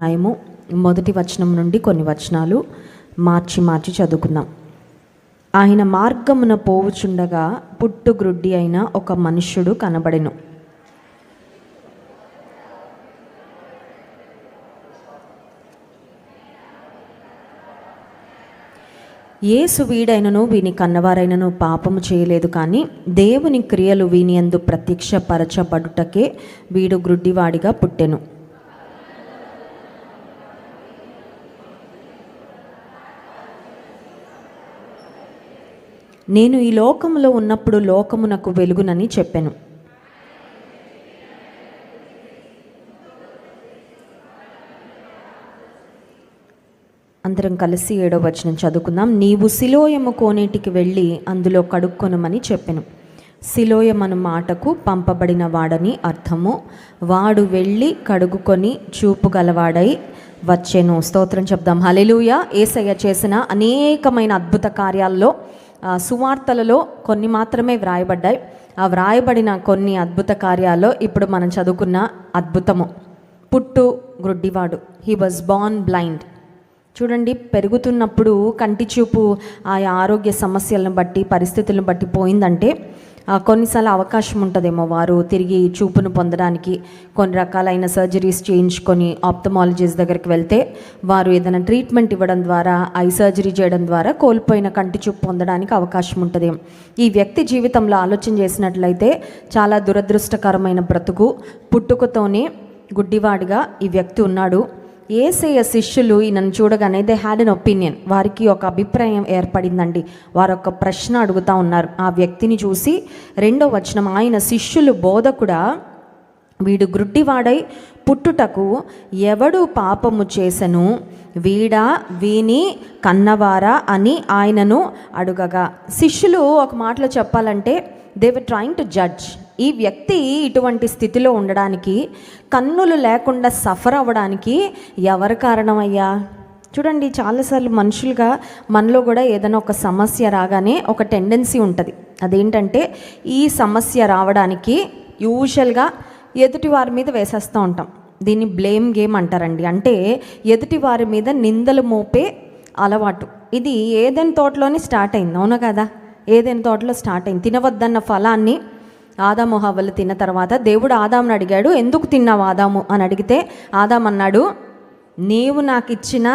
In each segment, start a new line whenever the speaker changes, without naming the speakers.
న్యాయము మొదటి వచనం నుండి కొన్ని వచనాలు మార్చి మార్చి చదువుకుందాం. ఆయన మార్గమున పోవుచుండగా పుట్టుగ్రుడ్డి అయిన ఒక మనుష్యుడు కనబడెను. ఏసు వీడైనను వీని కన్నవారైనను పాపము చేయలేదు కానీ దేవుని క్రియలు వీనియందు ప్రత్యక్షపరచబడుటకే వీడు గ్రుడ్డివాడిగా పుట్టెను. నేను ఈ లోకములో ఉన్నప్పుడు లోకమునకు వెలుగునని చెప్పాను. అందరం కలిసి ఏడో వచనం చదువుకుందాం. నీవు సిలోయము కోనేటికి వెళ్ళి అందులో కడుక్కొనమని చెప్పాను. సిలోయమను మాటకు పంపబడిన వాడని అర్థము. వాడు వెళ్ళి కడుగుకొని చూపు గలవాడై వచ్చెను. స్తోత్రం చెప్దాం. హలెలూయ ఏసయ్య చేసిన అనేకమైన అద్భుత కార్యాల్లో సువార్తలలో కొన్ని మాత్రమే వ్రాయబడ్డాయి. ఆ వ్రాయబడిన కొన్ని అద్భుత కార్యాల్లో ఇప్పుడు మనం చదువుకున్న అద్భుతము. పుట్టు గ్రుడ్డివాడు హీ వాజ్ బార్న్ బ్లైండ్ చూడండి పెరుగుతున్నప్పుడు కంటి చూపు ఆయా ఆరోగ్య సమస్యలను బట్టి పరిస్థితులను బట్టి పోయిందంటే కొన్నిసార్లు అవకాశం ఉంటుందేమో వారు తిరిగి చూపును పొందడానికి. కొన్ని రకాలైన సర్జరీస్ చేయించుకొని ఆప్థమాలజిస్ట్ దగ్గరికి వెళ్తే వారు ఏదైనా ట్రీట్మెంట్ ఇవ్వడం ద్వారా ఐ సర్జరీ చేయడం ద్వారా కోల్పోయిన కంటి చూపు పొందడానికి అవకాశం ఉంటుంది. ఈ వ్యక్తి జీవితంలో ఆలోచన చేసినట్లయితే చాలా దురదృష్టకరమైన బ్రతుకు. పుట్టుకతోనే గుడ్డివాడిగా ఈ వ్యక్తి ఉన్నాడు. ఏసేయ శిష్యులు ఈయనను చూడగానే దే హ్యాడ్ అన్ ఒపీనియన్ వారికి ఒక అభిప్రాయం ఏర్పడిందండి. వారు ఒక ప్రశ్న అడుగుతా ఉన్నారు. ఆ వ్యక్తిని చూసి రెండో వచనం ఆయన శిష్యులు బోధకుడా వీడు గ్రుడ్డివాడై పుట్టుటకు ఎవడు పాపము చేసను? వీడా వీని కన్నవారా అని ఆయనను అడుగగా. శిష్యులు ఒక మాటలో చెప్పాలంటే they were trying to judge ఈ వ్యక్తి ఇటువంటి స్థితిలో ఉండడానికి కన్నులు లేకుండా సఫర్ అవ్వడానికి ఎవరు కారణమయ్యా? చూడండి చాలాసార్లు మనుషులుగా మనలో కూడా ఏదైనా ఒక సమస్య రాగానే ఒక టెండెన్సీ ఉంటుంది. అదేంటంటే ఈ సమస్య రావడానికి యూజువల్గా ఎదుటి వారి మీద వేసేస్తూ ఉంటాం. దీన్ని బ్లేమ్ గేమ్ అంటారండి. అంటే ఎదుటి వారి మీద నిందలు మోపే అలవాటు. ఇది ఏదైనా తోటలోనే స్టార్ట్ అయింది. అవునా కదా? ఏదైనా తోటలో స్టార్ట్ అయింది. తినవద్దన్న ఫలాన్ని ఆదాము హవ్వలు తిన్న తర్వాత దేవుడు ఆదామును అడిగాడు ఎందుకు తిన్నావు ఆదాము? అని అడిగితే ఆదాం అన్నాడు నీవు నాకు ఇచ్చిన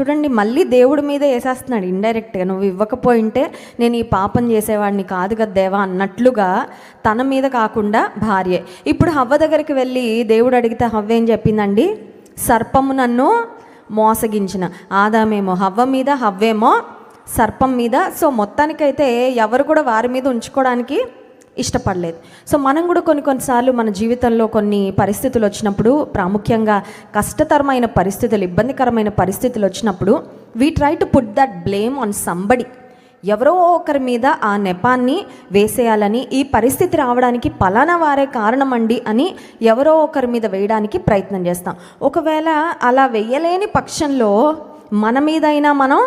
చూడండి మళ్ళీ దేవుడి మీద వేసేస్తున్నాడు ఇండైరెక్ట్గా నువ్వు ఇవ్వకపోయింటే నేను ఈ పాపం చేసేవాడిని కాదు కదా దేవా అన్నట్లుగా తన మీద కాకుండా భార్య. ఇప్పుడు హవ్వ దగ్గరికి వెళ్ళి దేవుడు అడిగితే హవ్వ ఏం చెప్పిందండి? సర్పము నన్ను మోసగించిన. ఆదామేమో హవ్వ మీద హవ్వేమో సర్పం మీద. సో మొత్తానికైతే ఎవరు కూడా వారి మీద ఉంచుకోవడానికి ఇష్టపడలేదు. సో మనం కూడా కొన్ని కొన్నిసార్లు మన జీవితంలో కొన్ని పరిస్థితులు వచ్చినప్పుడు ప్రాముఖ్యంగా కష్టతరమైన పరిస్థితులు ఇబ్బందికరమైన పరిస్థితులు వచ్చినప్పుడు we try to put that blame on somebody ఎవరో ఒకరి మీద ఆ నెపాన్ని వేసేయాలని ఈ పరిస్థితి రావడానికి పలానా వారే కారణమండి అని ఎవరో ఒకరి మీద వేయడానికి ప్రయత్నం చేస్తాం. ఒకవేళ అలా వెయ్యలేని పక్షంలో మన మీదైనా మనం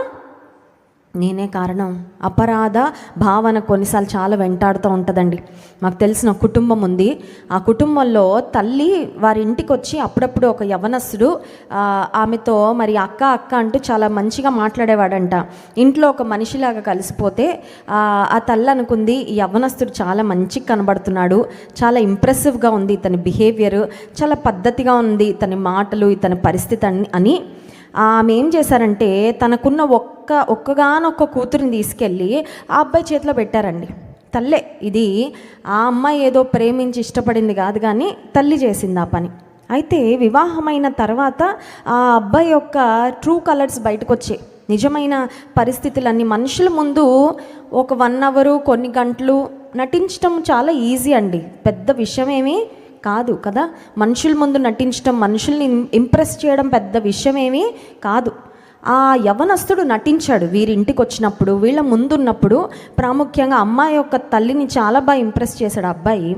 నేనే కారణం. అపరాధ భావన కొన్నిసార్లు చాలా వెంటాడుతూ ఉంటుందండి. మాకు తెలిసిన కుటుంబం ఉంది. ఆ కుటుంబంలో తల్లి వారి ఇంటికి వచ్చి అప్పుడప్పుడు ఒక యవనస్తుడు ఆమెతో మరి అక్క అక్క అంటూ చాలా మంచిగా మాట్లాడేవాడంట. ఇంట్లో ఒక మనిషిలాగా కలిసిపోతే ఆ తల్లి అనుకుంది ఈ యవనస్తుడు చాలా మంచిగా కనబడుతున్నాడు. చాలా ఇంప్రెసివ్గా ఉంది ఇతని బిహేవియర్ చాలా పద్ధతిగా ఉంది ఇతని మాటలు ఇతని పరిస్థితి అని అని. ఆమె ఏం చేశారంటే తనకున్న ఒక్క ఒక్కగానొక్క కూతురిని తీసుకెళ్ళి ఆ అబ్బాయి చేతిలో పెట్టారండి. తల్లే ఇది ఆ అమ్మాయి ఏదో ప్రేమించి ఇష్టపడింది కాదు కానీ తల్లి చేసింది ఆ పని. అయితే వివాహమైన తర్వాత ఆ అబ్బాయి యొక్క ట్రూ కలర్స్ బయటకు వచ్చాయి నిజమైన పరిస్థితులన్నీ మనుషుల ముందు ఒక వన్ అవరు కొన్ని గంటలు నటించడం చాలా ఈజీ అండి. పెద్ద విషయం ఏమీ కాదు కదా? మనుషుల ముందు నటించడం మనుషుల్ని ఇంప్రెస్ చేయడం పెద్ద విషయం ఏమీ కాదు. ఆ యవనస్తుడు నటించాడు వీరి ఇంటికి వచ్చినప్పుడు వీళ్ళ ముందున్నప్పుడు ప్రాముఖ్యంగా అమ్మాయి యొక్క తల్లిని చాలా బాగా ఇంప్రెస్ చేశాడు అబ్బాయి.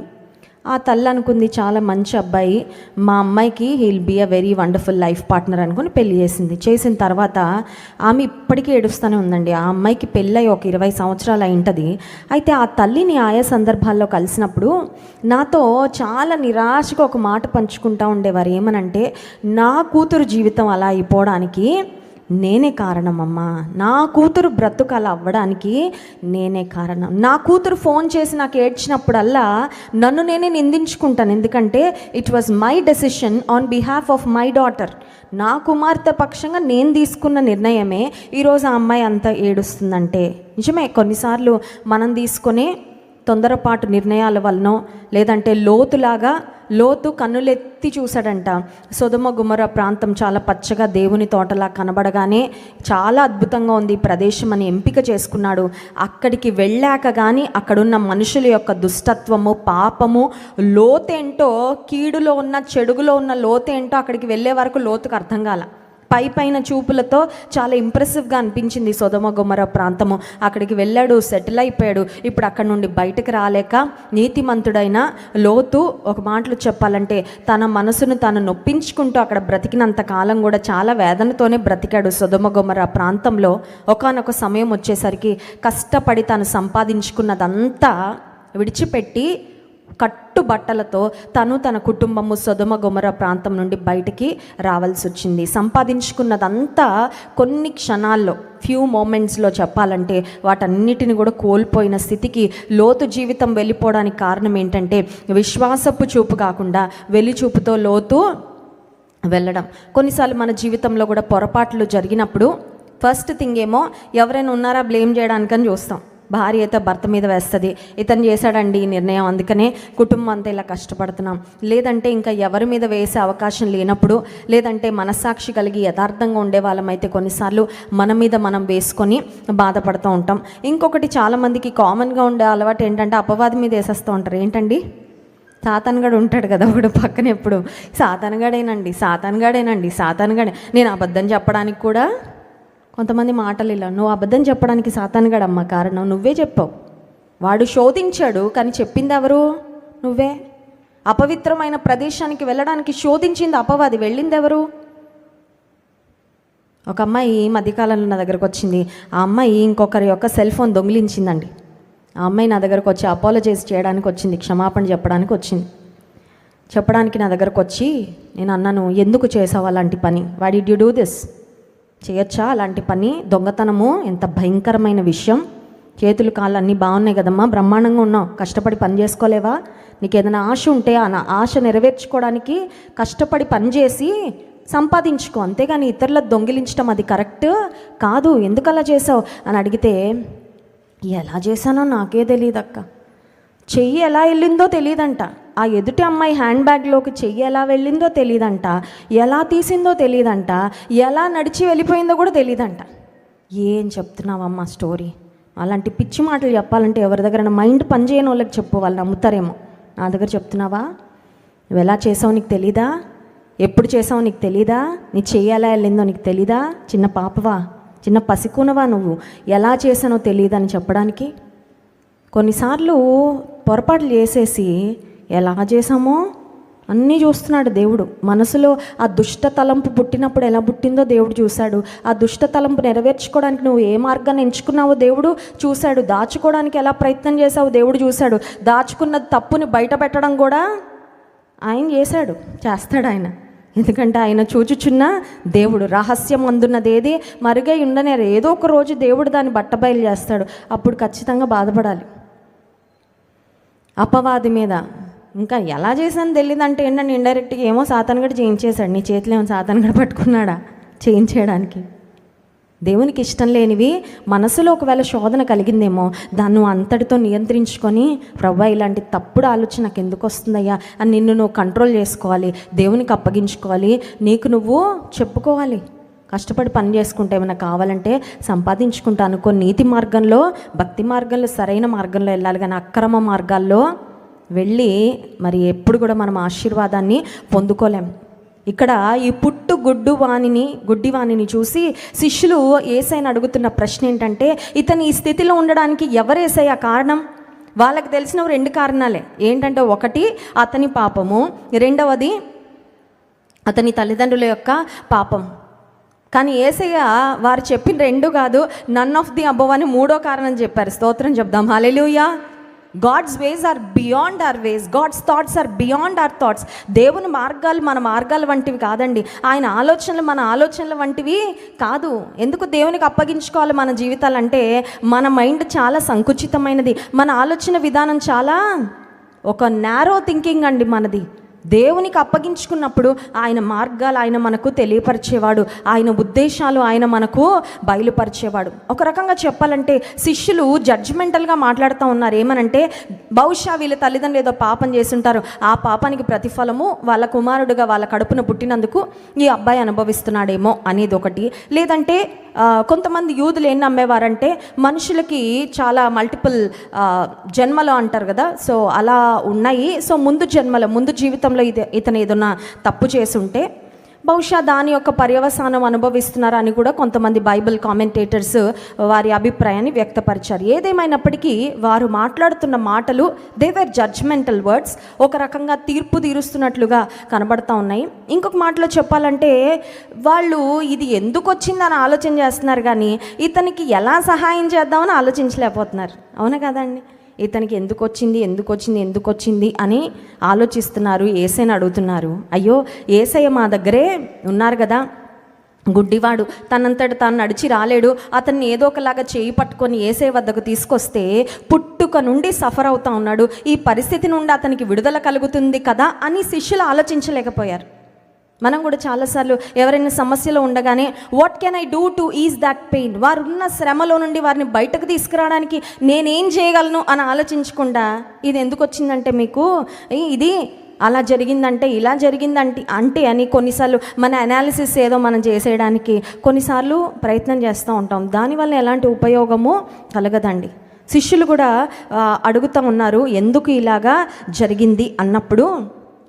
ఆ తల్లి అనుకుంది చాలా మంచి అబ్బాయి. మా అమ్మాయికి he'll be a very wonderful life partner అనుకుని పెళ్ళి చేసింది. చేసిన తర్వాత ఆమె ఇప్పటికీ ఏడుస్తూనే ఉందండి. ఆ అమ్మాయికి పెళ్ళై ఒక ఇరవై సంవత్సరాలు అయి అయితే ఆ తల్లిని ఆయా సందర్భాల్లో కలిసినప్పుడు నాతో చాలా నిరాశగా ఒక మాట పంచుకుంటా ఉండేవారు. ఏమనంటే నా కూతురు జీవితం అలా అయిపోవడానికి నేనే కారణం అమ్మా. నా కూతురు బ్రతుకు అలా అవ్వడానికి నేనే కారణం. నా కూతురు ఫోన్ చేసి నాకు ఏడ్చినప్పుడల్లా నన్ను నేనే నిందించుకుంటాను. ఎందుకంటే it was my decision on behalf of my daughter నా కుమార్తె పక్షంగా నేను తీసుకున్న నిర్ణయమే ఈరోజు ఆ అమ్మాయి అంతా ఏడుస్తుందంటే. నిజమే కొన్నిసార్లు మనం తీసుకునే తొందరపాటు నిర్ణయాల వలనో లేదంటే లోతులాగా లోతు కన్నులెత్తి చూశాడంట. సుధమ గుమర ప్రాంతం చాలా పచ్చగా దేవుని తోటలా కనబడగానే చాలా అద్భుతంగా ఉంది. ఈ ప్రదేశం అని ఎంపిక చేసుకున్నాడు. అక్కడికి వెళ్ళాక కానీ అక్కడున్న మనుషుల యొక్క దుష్టత్వము పాపము లోతేంటో కీడులో ఉన్న చెడుగులో ఉన్న లోతేంటో అక్కడికి వెళ్ళే వరకు లోతుకు అర్థం కాల. పై పైన చూపులతో చాలా ఇంప్రెసివ్గా అనిపించింది సొదమ గుమర ప్రాంతము. అక్కడికి వెళ్ళాడు సెటిల్ అయిపోయాడు. ఇప్పుడు అక్కడ నుండి బయటకు రాలేక నీతిమంతుడైన లోతు ఒక మాటలు చెప్పాలంటే తన మనసును తాను నొప్పించుకుంటూ అక్కడ బ్రతికినంత కాలం కూడా చాలా వేదనతోనే బ్రతికాడు సొదమ గుమర ప్రాంతంలో. ఒకానొక సమయం వచ్చేసరికి కష్టపడి తాను సంపాదించుకున్నదంతా విడిచిపెట్టి కట్టు బట్టలతో తను తన కుటుంబము సొదమ గుమర ప్రాంతం నుండి బయటికి రావాల్సి వచ్చింది. సంపాదించుకున్నదంతా కొన్ని క్షణాల్లో ఫ్యూ మూమెంట్స్లో చెప్పాలంటే వాటన్నిటిని కూడా కోల్పోయిన స్థితికి లోతు జీవితం వెళ్ళిపోవడానికి కారణం ఏంటంటే విశ్వాసపు చూపు కాకుండా వెలిచూపుతో లోతు వెళ్ళడం. కొన్నిసార్లు మన జీవితంలో కూడా పొరపాట్లు జరిగినప్పుడు ఫస్ట్ థింగ్ ఏమో ఎవరైనా ఉన్నారా బ్లేమ్ చేయడానికని చూస్తాం. భార్య అయితే భర్త మీద వేస్తుంది. ఇతను చేశాడండి ఈ నిర్ణయం అందుకనే కుటుంబం అంతా ఇలా కష్టపడుతున్నాం. లేదంటే ఇంకా ఎవరి మీద వేసే అవకాశం లేనప్పుడు లేదంటే మనస్సాక్షి కలిగి యథార్థంగా ఉండే వాళ్ళమైతే కొన్నిసార్లు మన మీద మనం వేసుకొని బాధపడుతూ ఉంటాం. ఇంకొకటి చాలామందికి కామన్గా ఉండే అలవాటు ఏంటంటే అపవాది మీద వేసేస్తూ ఉంటారు. ఏంటండి? సాతాన్గాడు ఉంటాడు కదా ఒకడు పక్కన ఎప్పుడు? సాతాన్గాడేనండి సాతాన్గాడేనండి సాతాన్గాడే నేను అబద్ధం చెప్పడానికి కూడా కొంతమంది మాటలు ఇలా నువ్వు అబద్ధం చెప్పడానికి సాతానుగాడమ్మ కారణం నువ్వే చెప్పావు. వాడు శోధించాడు కానీ చెప్పింది ఎవరు? నువ్వే. అపవిత్రమైన ప్రదేశానికి వెళ్ళడానికి శోధించింది అపవాది వెళ్ళింది ఎవరు? ఒక అమ్మాయి ఈ మధ్యకాలంలో నా దగ్గరకు వచ్చింది. ఆ అమ్మాయి ఇంకొకరి యొక్క సెల్ ఫోన్ దొంగిలించిందండి. ఆ అమ్మాయి నా దగ్గరకు వచ్చి అపాలజైజ్ చేయడానికి వచ్చింది క్షమాపణ చెప్పడానికి వచ్చింది. చెప్పడానికి నా దగ్గరకు వచ్చి నేను అన్నాను ఎందుకు చేసావు అలాంటి పని? వాడి డ్యూ డూ దిస్ చేయొచ్చా? అలాంటి పని దొంగతనము ఎంత భయంకరమైన విషయం. చేతులు కాళ్ళు అన్నీ బాగున్నాయి కదమ్మా. బ్రహ్మాండంగా ఉన్నావు. కష్టపడి పని చేసుకోలేవా? నీకు ఏదైనా ఆశ ఉంటే ఆ ఆశ నెరవేర్చుకోవడానికి కష్టపడి పని చేసి సంపాదించుకో. అంతేగాని ఇతరుల దొంగిలించడం అది కరెక్ట్ కాదు. ఎందుకు అలా చేసావు? అని అడిగితే ఎలా చేశానో నాకే తెలియదు అక్క చెయ్యి ఎలా వెళ్ళిందో తెలియదంట ఆ ఎదుటి అమ్మాయి హ్యాండ్ బ్యాగ్లోకి చెయ్యి ఎలా వెళ్ళిందో తెలియదంట ఎలా తీసిందో తెలియదంట ఎలా నడిచి వెళ్ళిపోయిందో కూడా తెలియదంట ఏం చెప్తున్నావమ్మా స్టోరీ? అలాంటి పిచ్చి మాటలు చెప్పాలంటే ఎవరి దగ్గర మైండ్ పనిచేయని వాళ్ళకి చెప్పు వాళ్ళు నమ్ముతారేమో. నా దగ్గర చెప్తున్నావా? నువ్వు ఎలా చేసావు నీకు తెలీదా? ఎప్పుడు చేసావు నీకు తెలీదా? నీ చెయ్యి ఎలా వెళ్ళిందో నీకు తెలీదా? చిన్న పాపవా? చిన్న పసికూనవా నువ్వు? ఎలా చేసానో తెలియదని చెప్పడానికి? కొన్నిసార్లు పొరపాట్లు చేసేసి ఎలా చేసామో అన్నీ చూస్తున్నాడు దేవుడు. మనసులో ఆ దుష్ట తలంపు పుట్టినప్పుడు ఎలా పుట్టిందో దేవుడు చూశాడు. ఆ దుష్ట తలంపు నెరవేర్చుకోవడానికి నువ్వు ఏ మార్గాన్ని ఎంచుకున్నావో దేవుడు చూశాడు. దాచుకోవడానికి ఎలా ప్రయత్నం చేసావో దేవుడు చూశాడు. దాచుకున్న తప్పుని బయట పెట్టడం కూడా ఆయన చేశాడు. చేస్తాడు ఆయన. ఎందుకంటే ఆయన చూచుచున్న దేవుడు. రహస్యం అందున్నది ఏది? మరుగై ఉండనేరు ఏదో ఒక రోజు దేవుడు దాన్ని బట్టబయలు చేస్తాడు. అప్పుడు ఖచ్చితంగా బాధపడాలి. అపవాది మీద. ఇంకా ఎలా చేశాను తెలియదంటే ఏంటంటే ఇండైరెక్ట్గా ఏమో సాతానుగడ చేయించేశాడు. నీ చేతిలో ఏమో సాతానుగడ పట్టుకున్నాడా? చేయించేయడానికి. దేవునికి ఇష్టం లేనివి మనసులో ఒకవేళ శోధన కలిగిందేమో దాన్ని అంతటితో నియంత్రించుకొని ప్రవ్వా ఇలాంటి తప్పుడు ఆలోచన నాకు ఎందుకు వస్తుందయ్యా? అని నిన్ను నువ్వు కంట్రోల్ చేసుకోవాలి దేవునికి అప్పగించుకోవాలి. నీకు నువ్వు చెప్పుకోవాలి. కష్టపడి పని చేసుకుంటే ఏమైనా కావాలంటే సంపాదించుకుంటా అనుకో నీతి మార్గంలో భక్తి మార్గంలో సరైన మార్గంలో వెళ్ళాలి కానీ అక్రమ మార్గాల్లో వెళ్ళి మరి ఎప్పుడు కూడా మనం ఆశీర్వాదాన్ని పొందుకోలేం. ఇక్కడ ఈ పుట్టు గుడ్డు వాణిని గుడ్డి వాణిని చూసి శిష్యులు ఏసైని అడుగుతున్న ప్రశ్న ఏంటంటే ఇతని ఈ స్థితిలో ఉండడానికి ఎవరేసయ్య కారణం? వాళ్ళకి తెలిసిన రెండు కారణాలే. ఏంటంటే ఒకటి అతని పాపము. రెండవది అతని తల్లిదండ్రుల యొక్క పాపం. కానీ ఏసయ్య వారు చెప్పిన రెండు కాదు నన్ ఆఫ్ ది అబవ్ అని మూడో కారణం చెప్పారు. స్తోత్రం చెప్దాం. Hallelujah God's ways are beyond our ways God's thoughts are beyond our thoughts దేవుని మార్గాలు మన మార్గాలు వంటివి కాదండి. ఆయన ఆలోచనలు మన ఆలోచనల వంటివి కాదు. ఎందుకు దేవునికి అప్పగించుకోవాలి మన జీవితాలు అంటే మన మైండ్ చాలా సంకుచితమైనది. మన ఆలోచన విధానం చాలా ఒక నేరో థింకింగ్ అండి మనది. దేవునికి అప్పగించుకున్నప్పుడు ఆయన మార్గాలు ఆయన మనకు తెలియపరిచేవాడు. ఆయన ఉద్దేశాలు ఆయన మనకు బయలుపరిచేవాడు. ఒక రకంగా చెప్పాలంటే శిష్యులు జడ్జిమెంటల్గా మాట్లాడుతూ ఉన్నారు. ఏమనంటే బహుశా వీళ్ళ తల్లిదండ్రులు ఏదో పాపం చేస్తుంటారు. ఆ పాపానికి ప్రతిఫలము వాళ్ళ కుమారుడుగా వాళ్ళ కడుపున పుట్టినందుకు ఈ అబ్బాయి అనుభవిస్తున్నాడేమో అనేది ఒకటి లేదంటే కొంతమంది యూదులు ఏం నమ్మేవారంటే మనుషులకి చాలా మల్టిపుల్ జన్మలు అంటారు కదా సో అలా ఉన్నాయి. సో ముందు జన్మలో ముందు జీవితంలో ఇది ఇతను ఏదన్నా తప్పు చేసుంటే బహుశా దాని యొక్క పర్యవసానం అనుభవిస్తున్నారని కూడా కొంతమంది బైబిల్ కామెంటేటర్స్ వారి అభిప్రాయాన్ని వ్యక్తపరిచారు. ఏదేమైనప్పటికీ వారు మాట్లాడుతున్న మాటలు దేవర్ జడ్జ్మెంటల్ వర్డ్స్ ఒక రకంగా తీర్పు తీరుస్తున్నట్లుగా కనబడతా ఉన్నాయి. ఇంకొక మాటలో చెప్పాలంటే వాళ్ళు ఇది ఎందుకు వచ్చిందని ఆలోచన చేస్తున్నారు కానీ ఇతనికి ఎలా సహాయం చేద్దామని ఆలోచించలేకపోతున్నారు. అవునా కదండి ఇతనికి ఎందుకు వచ్చింది ఎందుకు వచ్చింది ఎందుకు వచ్చింది అని ఆలోచిస్తున్నారు ఏసైని అడుగుతున్నారు. అయ్యో ఏసయ్య మా దగ్గరే ఉన్నారు కదా. గుడ్డివాడు తనంతట తాను నడిచి రాలేడు. అతన్ని ఏదో ఒకలాగా చేయి పట్టుకొని ఏసే వద్దకు తీసుకొస్తే పుట్టుక నుండి సఫర్ అవుతా ఉన్నాడు. ఈ పరిస్థితి నుండి అతనికి విడుదల కలుగుతుంది కదా అని శిష్యులు ఆలోచించలేకపోయారు. మనం కూడా చాలాసార్లు ఎవరైనా సమస్యలో ఉండగానే what can I do to ease that pain వారు ఉన్న శ్రమలో నుండి వారిని బయటకు తీసుకురావడానికి నేనేం చేయగలను అని ఆలోచించకుండా ఇది ఎందుకు వచ్చిందంటే మీకు? ఇది అలా జరిగిందంటే ఇలా జరిగిందంటే అంటే అని కొన్నిసార్లు మన అనాలిసిస్ ఏదో మనం చేసేయడానికి కొన్నిసార్లు ప్రయత్నం చేస్తూ ఉంటాం. దానివల్ల ఎలాంటి ఉపయోగము కలగదండి. శిష్యులు కూడా అడుగుతూ ఉన్నారు ఎందుకు ఇలాగా జరిగింది? అన్నప్పుడు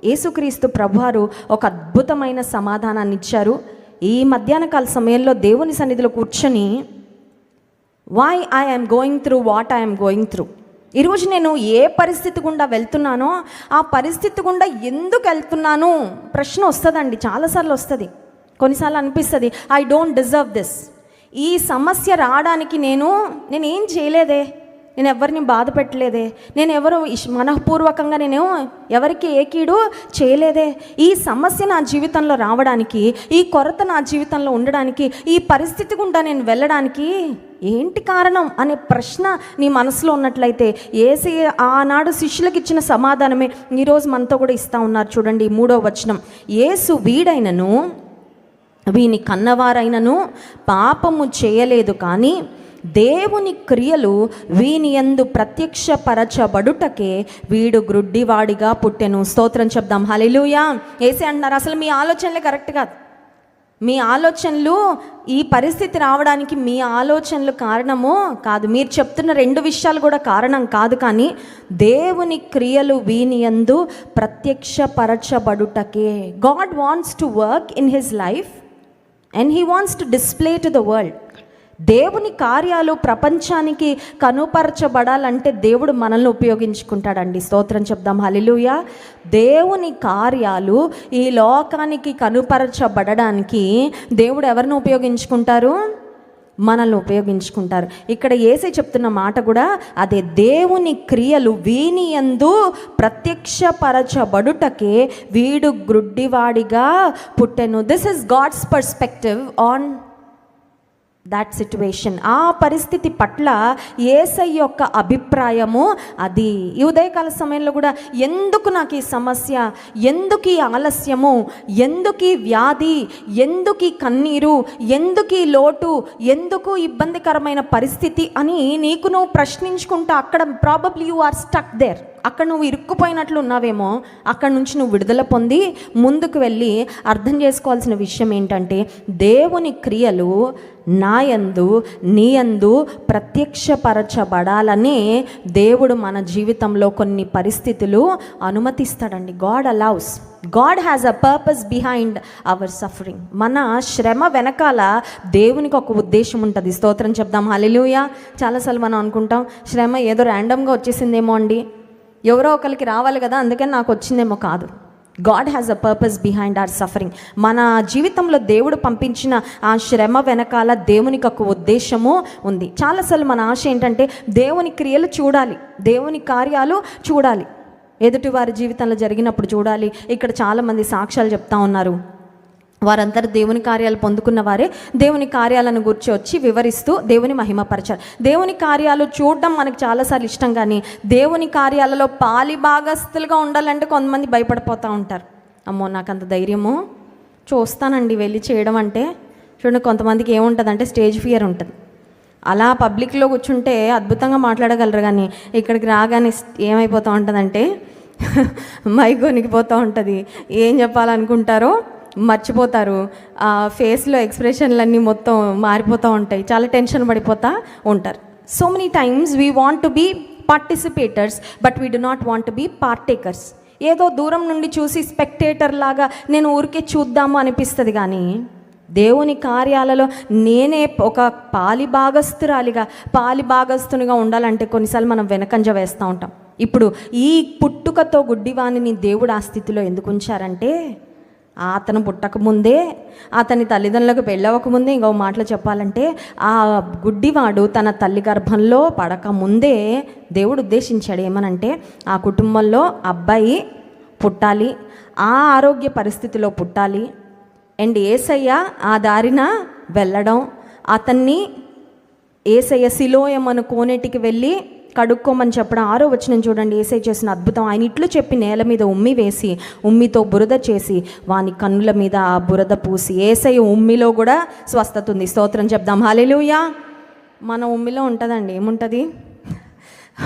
యేసుక్రీస్తు ప్రభువారు ఒక అద్భుతమైన సమాధానాన్ని ఇచ్చారు. ఈ మధ్యాహ్న కాల సమయంలో దేవుని సన్నిధిలో కూర్చొని why I'm going through what I'm going through ఈరోజు నేను ఏ పరిస్థితి గుండా వెళ్తున్నానో ఆ పరిస్థితి గుండా ఎందుకు వెళ్తున్నాను? ప్రశ్న వస్తుందండి చాలాసార్లు వస్తుంది. కొన్నిసార్లు అనిపిస్తుంది ఐ డోంట్ డిజర్వ్ దిస్ ఈ సమస్య రావడానికి నేను నేనేం చేయలేదే? నేను ఎవరిని బాధ పెట్టలేదే. నేను ఎవరు ఇష్- మనఃపూర్వకంగా నేను ఎవరికి ఏ కీడు చేయలేదే. ఈ సమస్య నా జీవితంలో రావడానికి ఈ కొరత నా జీవితంలో ఉండడానికి ఈ పరిస్థితి గుండా నేను వెళ్ళడానికి ఏంటి కారణం అనే ప్రశ్న నీ మనసులో ఉన్నట్లయితే ఏసీ ఆనాడు శిష్యులకు ఇచ్చిన సమాధానమే ఈరోజు మనతో కూడా ఇస్తా ఉన్నారు చూడండి మూడో వచనం. ఏసు వీడైనను వీని కన్నవారైనను పాపము చేయలేదు కానీ దేవుని క్రియలు వీనియందు ప్రత్యక్షపరచబడుటకే వీడు గ్రుడ్డివాడిగా పుట్టెను. స్తోత్రం చెప్దాం. హలిలుయా ఏసే అంటున్నారు అసలు మీ ఆలోచనలే కరెక్ట్ కాదు. మీ ఆలోచనలు ఈ పరిస్థితి రావడానికి మీ ఆలోచనలు కారణము కాదు. మీరు చెప్తున్న రెండు విషయాలు కూడా కారణం కాదు కానీ దేవుని క్రియలు వీనియందు ప్రత్యక్షపరచబడుటకే. God wants to work in his life and he wants to display to the world. దేవుని కార్యాలు ప్రపంచానికి కనుపరచబడాలంటే దేవుడు మనల్ని ఉపయోగించుకుంటాడండి. స్తోత్రం చెప్దాం. హలిలుయ దేవుని కార్యాలు ఈ లోకానికి కనుపరచబడడానికి దేవుడు ఎవరిని ఉపయోగించుకుంటారు? మనల్ని ఉపయోగించుకుంటారు. ఇక్కడ ఏసే చెప్తున్న మాట కూడా అదే. దేవుని క్రియలు వీని ఎందు ప్రత్యక్షపరచబడుటకే వీడు గ్రుడ్డివాడిగా పుట్టెను. This is God's perspective on that situation ఆ పరిస్థితి పట్ల ఏసై యొక్క అభిప్రాయము అది. ఈ ఉదయకాల సమయంలో కూడా ఎందుకు నాకు ఈ సమస్య? ఎందుకు ఈ ఆలస్యము? ఎందుకు ఈ వ్యాధి? ఎందుకు ఈ కన్నీరు? ఎందుకు ఈ లోటు? ఎందుకు ఇబ్బందికరమైన పరిస్థితి అని నీకు నువ్వు ప్రశ్నించుకుంటా అక్కడ probably you are stuck there అక్కడ నువ్వు ఇరుక్కుపోయినట్లు ఉన్నావేమో అక్కడ నుంచి నువ్వు విడుదల పొంది ముందుకు వెళ్ళి అర్థం చేసుకోవాల్సిన విషయం ఏంటంటే దేవుని క్రియలు నా యందు నీ యందు ప్రత్యక్షపరచబడాలని దేవుడు మన జీవితంలో కొన్ని పరిస్థితులు అనుమతిస్తాడండి. God allows God has a purpose behind our suffering మన శ్రమ వెనకాల దేవునికి ఒక ఉద్దేశం ఉంటుంది. స్తోత్రం చెప్దాం. హలిలుయ చాలాసార్లు మనం అనుకుంటాం శ్రమ ఏదో ర్యాండమ్గా వచ్చేసిందేమో అండి. ఎవరో ఒకరికి రావాలి కదా అందుకని నాకు వచ్చిందేమో కాదు. God has a purpose behind our suffering మన జీవితంలో దేవుడు పంపించిన ఆ శ్రమ వెనకాల దేవునికి ఒక ఉద్దేశము ఉంది. చాలాసార్లు మన ఆశ ఏంటంటే దేవుని క్రియలు చూడాలి. దేవుని కార్యాలు చూడాలి. ఎదుటి వారి జీవితంలో జరిగినప్పుడు చూడాలి. ఇక్కడ చాలామంది సాక్ష్యాలు చెప్తా ఉన్నారు. వారందరూ దేవుని కార్యాలు పొందుకున్న వారే దేవుని కార్యాలను గురించి వచ్చి వివరిస్తూ దేవుని మహిమపరచారు దేవుని కార్యాలు చూడడం మనకు చాలాసార్లు ఇష్టం కానీ దేవుని కార్యాలలో పాలి భాగస్తులుగా ఉండాలంటే కొంతమంది భయపడిపోతూ ఉంటారు. అమ్మో నాకు అంత ధైర్యము? చూస్తానండి వెళ్ళి చేయడం అంటే. చూడండి కొంతమందికి ఏముంటుందంటే స్టేజ్ ఫియర్ ఉంటుంది. అలా పబ్లిక్లో కూర్చుంటే అద్భుతంగా మాట్లాడగలరు కానీ ఇక్కడికి రాగానే ఏమైపోతూ ఉంటుందంటే మైకోనికి కొనికిపోతూ ఉంటుంది. ఏం చెప్పాలనుకుంటారో? మర్చిపోతారు. ఆ ఫేస్లో ఎక్స్ప్రెషన్లన్నీ మొత్తం మారిపోతూ ఉంటాయి. చాలా టెన్షన్ పడిపోతూ ఉంటారు. So many times we want to be participators but we do not want to be partakers ఏదో దూరం నుండి చూసి స్పెక్టేటర్ లాగా నేను ఊరికే చూద్దాము అనిపిస్తుంది కానీ దేవుని కార్యాలలో నేనే ఒక పాలి భాగస్థురాలిగా పాలి భాగస్థునిగా ఉండాలంటే కొన్నిసార్లు మనం వెనకంజ వేస్తూ ఉంటాం. ఇప్పుడు ఈ పుట్టుకతో గుడ్డివాణిని దేవుడు ఆ స్థితిలో ఎందుకు ఉంచారంటే అతను పుట్టకముందే అతని తల్లిదండ్రులకు పెళ్ళవకముందే ఇంకో మాటలు చెప్పాలంటే ఆ గుడ్డివాడు తన తల్లి గర్భంలో పడక ముందే దేవుడు ఉద్దేశించాడు ఏమనంటే ఆ కుటుంబంలో అబ్బాయి పుట్టాలి ఆ ఆరోగ్య పరిస్థితిలో పుట్టాలి అండ్ ఏసయ్య ఆ దారిన వెళ్ళడం అతన్ని ఏసయ్య శిలోయమను కోనేటికి వెళ్ళి కడుక్కోమని చెప్పడం ఆరో వచ్చిన చూడండి. ఏసై చేసిన అద్భుతం. ఆయన ఇట్లు చెప్పి నేల మీద ఉమ్మి వేసి ఉమ్మితో బురద చేసి వాని కన్నుల మీద ఆ బురద పూసి ఏసై ఉమ్మిలో కూడా స్వస్థత ఉంది. స్తోత్రం చెప్దాం. హాలేలుయా మన ఉమ్మిలో ఉంటుందండి. ఏముంటుంది?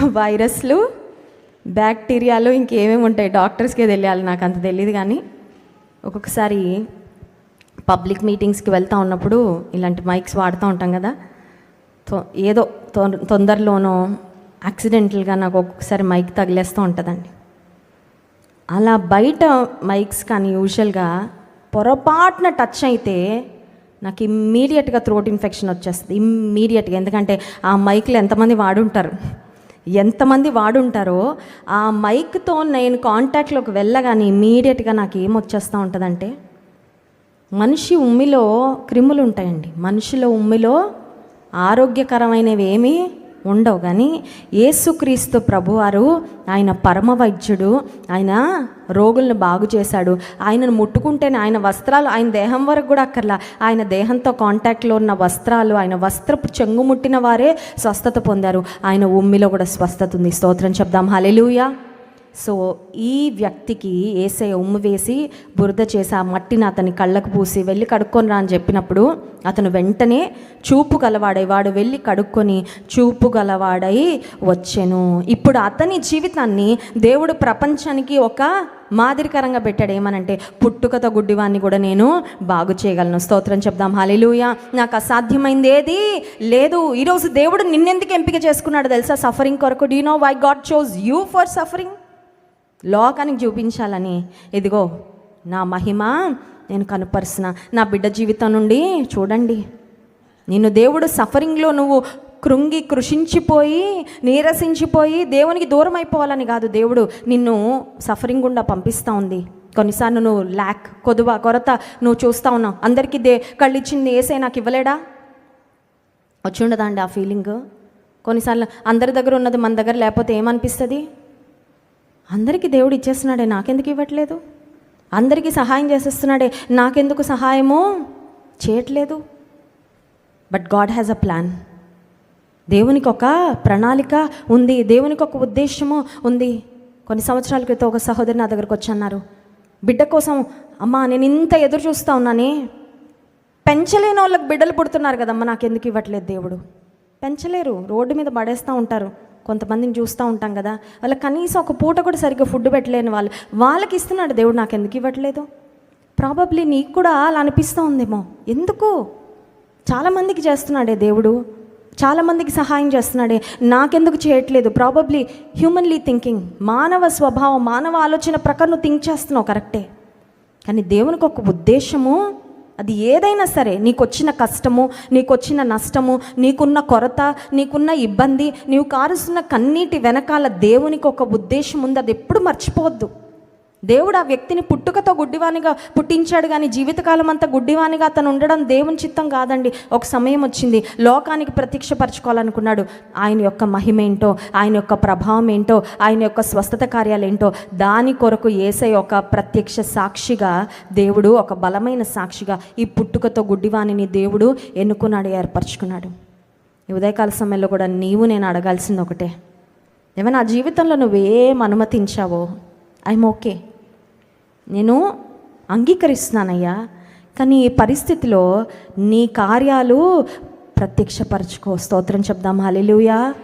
వైరస్లు బ్యాక్టీరియాలు ఇంకేమేమి ఉంటాయి? డాక్టర్స్కే తెలియాలి నాకు అంత తెలియదు కానీ. ఒక్కొక్కసారి పబ్లిక్ మీటింగ్స్కి వెళ్తూ ఉన్నప్పుడు ఇలాంటి మైక్స్ వాడుతూ ఉంటాం కదా. తొ- ఏదో తొందరలోనో యాక్సిడెంటల్గా నాకు ఒక్కొక్కసారి మైక్ తగిలేస్తూ ఉంటుందండి. అలా బయట మైక్స్ కానీ యూజువల్గా పొరపాటున టచ్ అయితే నాకు ఇమ్మీడియట్గా థ్రోట్ ఇన్ఫెక్షన్ వచ్చేస్తుంది. ఇమ్మీడియట్గా ఎందుకంటే ఆ మైక్లు ఎంతమంది వాడుంటారు? ఎంతమంది వాడుంటారో ఆ మైక్తో నేను కాంటాక్ట్లోకి వెళ్ళగానే ఇమ్మీడియట్గా నాకు ఏం వచ్చేస్తూ ఉంటుందంటే మనిషి ఉమ్మిలో క్రిములు ఉంటాయండి మనిషిలో ఉమ్మిలో ఆరోగ్యకరమైనవి ఏమీ ఉండవు. కానీ యేసుక్రీస్తు ప్రభువారు ఆయన పరమ వైద్యుడు ఆయన రోగులను బాగు చేశాడు. ఆయనను ముట్టుకుంటేనే ఆయన వస్త్రాలు ఆయన దేహం వరకు కూడా అక్కర్లా. ఆయన దేహంతో కాంటాక్ట్లో ఉన్న వస్త్రాలు ఆయన వస్త్రపు చెంగు ముట్టిన వారే స్వస్థత పొందారు. ఆయన ఉమ్మిలో కూడా స్వస్థత ఉంది. స్తోత్రం చెప్దాం. హలెలుయా సో ఈ వ్యక్తికి ఏసై ఉమ్ము వేసి బురద చేసి ఆ మట్టిని అతని కళ్ళకు పూసి వెళ్ళి కడుక్కొని రా అని చెప్పినప్పుడు అతను వెంటనే చూపు గలవాడై వాడు వెళ్ళి కడుక్కొని చూపు గలవాడై వచ్చెను. ఇప్పుడు అతని జీవితాన్ని దేవుడు ప్రపంచానికి ఒక మాదిరికరంగా పెట్టాడు. ఏమనంటే పుట్టుకతో గుడ్డివాన్ని కూడా నేను బాగు చేయగలను. స్తోత్రం చెప్దాం. హాలేలుయ నాకు అసాధ్యమైంది ఏది లేదు. ఈరోజు దేవుడు నిన్నెందుకు ఎంపిక చేసుకున్నాడు తెలుసా? సఫరింగ్ కొరకు. Do know why God chose you for suffering లోకానికి చూపించాలని. ఇదిగో నా మహిమ నేను కనుపరుస్తున్న నా బిడ్డ జీవితం నుండి చూడండి. నిన్ను దేవుడు సఫరింగ్లో నువ్వు కృంగి కృషించిపోయి నీరసించిపోయి దేవునికి దూరం అయిపోవాలని కాదు దేవుడు నిన్ను సఫరింగ్ గుండా పంపిస్తూ ఉంది. కొన్నిసార్లు నువ్వు ల్యాక్ కొదువ కొరత నువ్వు చూస్తూ ఉన్నావు. అందరికీ దే కళ్ళు ఇచ్చింది ఏసే నాకు ఇవ్వలేడా? వచ్చి ఉండదా అండి ఆ ఫీలింగ్ కొన్నిసార్లు అందరి దగ్గర ఉన్నది మన దగ్గర లేకపోతే ఏమనిపిస్తుంది? అందరికీ దేవుడు ఇచ్చేస్తున్నాడే నాకెందుకు ఇవ్వట్లేదు? అందరికీ సహాయం చేసేస్తున్నాడే నాకెందుకు సహాయము చేయట్లేదు. But God has a plan దేవునికి ఒక ప్రణాళిక ఉంది దేవునికి ఒక ఉద్దేశము ఉంది. కొన్ని సంవత్సరాల క్రితం ఒక సహోదరి నా దగ్గరకు వచ్చి అన్నారు బిడ్డ కోసం అమ్మా నేను ఇంత ఎదురు చూస్తూ ఉన్నానే. పెంచలేని వాళ్ళకి బిడ్డలు పుడుతున్నారు కదమ్మా నాకు ఎందుకు ఇవ్వట్లేదు దేవుడు. పెంచలేరు రోడ్డు మీద పడేస్తూ ఉంటారు. కొంతమందిని చూస్తూ ఉంటాం కదా. వాళ్ళకి కనీసం ఒక పూట కూడా సరిగ్గా ఫుడ్ పెట్టలేని వాళ్ళు వాళ్ళకి ఇస్తున్నాడు దేవుడు నాకు ఎందుకు ఇవ్వట్లేదు? ప్రాబబ్లీ నీకు కూడా అలా అనిపిస్తూ ఉందేమో. ఎందుకు? చాలామందికి చేస్తున్నాడే దేవుడు. చాలామందికి సహాయం చేస్తున్నాడే. నాకెందుకు చేయట్లేదు? ప్రాబబ్లీ హ్యూమన్లీ థింకింగ్ మానవ స్వభావం మానవ ఆలోచన ప్రకారం నువ్వు థింక్ చేస్తున్నావు కరెక్టే కానీ దేవునికి ఒక ఉద్దేశము అది ఏదైనా సరే నీకు వచ్చిన కష్టము నీకు వచ్చిన నష్టము నీకున్న కొరత నీకున్న ఇబ్బంది నీవు కారుస్తున్న కన్నీటి వెనకాల దేవునికి ఒక ఉద్దేశం ఉంది అది ఎప్పుడు మర్చిపోవద్దు. దేవుడు ఆ వ్యక్తిని పుట్టుకతో గుడ్డివానిగా పుట్టించాడు కానీ జీవితకాలం అంతా గుడ్డివానిగా అతను ఉండడం దేవుని చిత్తం కాదండి. ఒక సమయం వచ్చింది. లోకానికి ప్రత్యక్షపరచుకోవాలనుకున్నాడు. ఆయన యొక్క మహిమ ఏంటో ఆయన యొక్క ప్రభావం ఏంటో ఆయన యొక్క స్వస్థత కార్యాలు ఏంటో దాని కొరకు ఏసై ఒక ప్రత్యక్ష సాక్షిగా దేవుడు ఒక బలమైన సాక్షిగా ఈ పుట్టుకతో గుడ్డివాణిని దేవుడు ఎన్నుకున్నాడు ఏర్పరచుకున్నాడు. ఈ ఉదయకాల సమయంలో కూడా నీవు నేను అడగాల్సింది ఒకటే. ఏమైనా నా జీవితంలో నువ్వేం అనుమతించావో? I'm okay. నేను అంగీకరిస్తున్నానయ్యా కానీ ఈ పరిస్థితిలో నీ కార్యాలు ప్రత్యక్షపరచుకో. స్తోత్రం చెప్దాం. హల్లెలూయా.